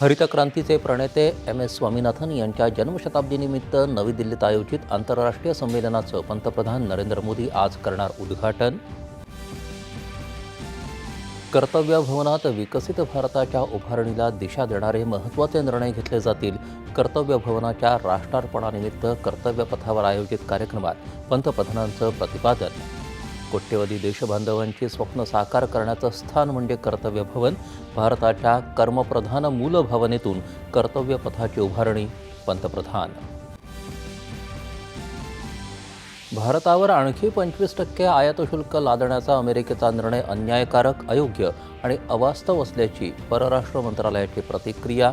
हरित क्रांतीचे प्रणेते एम एस स्वामीनाथन यांच्या जन्मशताब्दीनिमित्त नवी दिल्लीत आयोजित आंतरराष्ट्रीय संमेलनाचं पंतप्रधान नरेंद्र मोदी आज करणार उद्घाटन. कर्तव्य भवनात विकसित भारताच्या उभारणीला दिशा देणारे महत्त्वाचे निर्णय घेतले जातील. कर्तव्य भवनाच्या राष्ट्रार्पणानिमित्त कर्तव्य पथावर आयोजित कार्यक्रमात पंतप्रधानांचं प्रतिपादन. कोट्यवधी देशबांधवांची स्वप्न साकार करण्याचं स्थान म्हणजे कर्तव्य भवन. भारताच्या कर्मप्रधान मूलभावनेतून कर्तव्य पथाची उभारणी पंतप्रधान. भारतावर आणखी पंचवीस टक्के आयात शुल्क लादण्याचा अमेरिकेचा निर्णय अन्यायकारक अयोग्य आणि अवास्तव असल्याची परराष्ट्र मंत्रालयाची प्रतिक्रिया.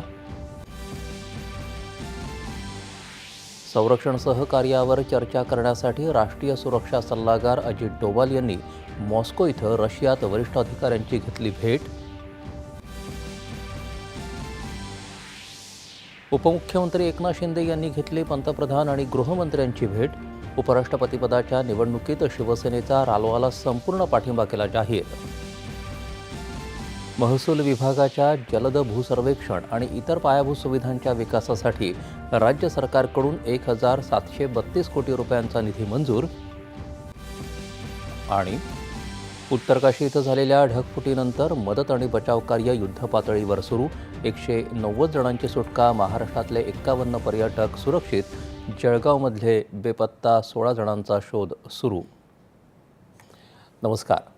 संरक्षण सहकार्यावर चर्चा करण्यासाठी राष्ट्रीय सुरक्षा सल्लागार अजित डोवाल यांनी मॉस्को इथं रशियात वरिष्ठ अधिकाऱ्यांची घेतली भेट. उपमुख्यमंत्री एकनाथ शिंदे यांनी घेतली पंतप्रधान आणि गृहमंत्र्यांची भेट. उपराष्ट्रपतीपदाच्या निवडणुकीत शिवसेनेचा रालोआला संपूर्ण पाठिंबा केला जाहीर. महसूल विभागाच्या जलद भूसर्वेक्षण आणि इतर पायाभूत सुविधांच्या विकासासाठी राज्य सरकारकडून एक हजार सातशे बत्तीस कोटी रुपयांचा निधी मंजूर. आणि उत्तरकाशी इथं झालेल्या ढगफुटीनंतर मदत आणि बचाव कार्य युद्धपातळीवर सुरू. एकशे नव्वद जणांची सुटका महाराष्ट्रातले एक्कावन्न पर्यटक सुरक्षित. जळगावमधले बेपत्ता सोळा जणांचा शोध सुरू. नमस्कार.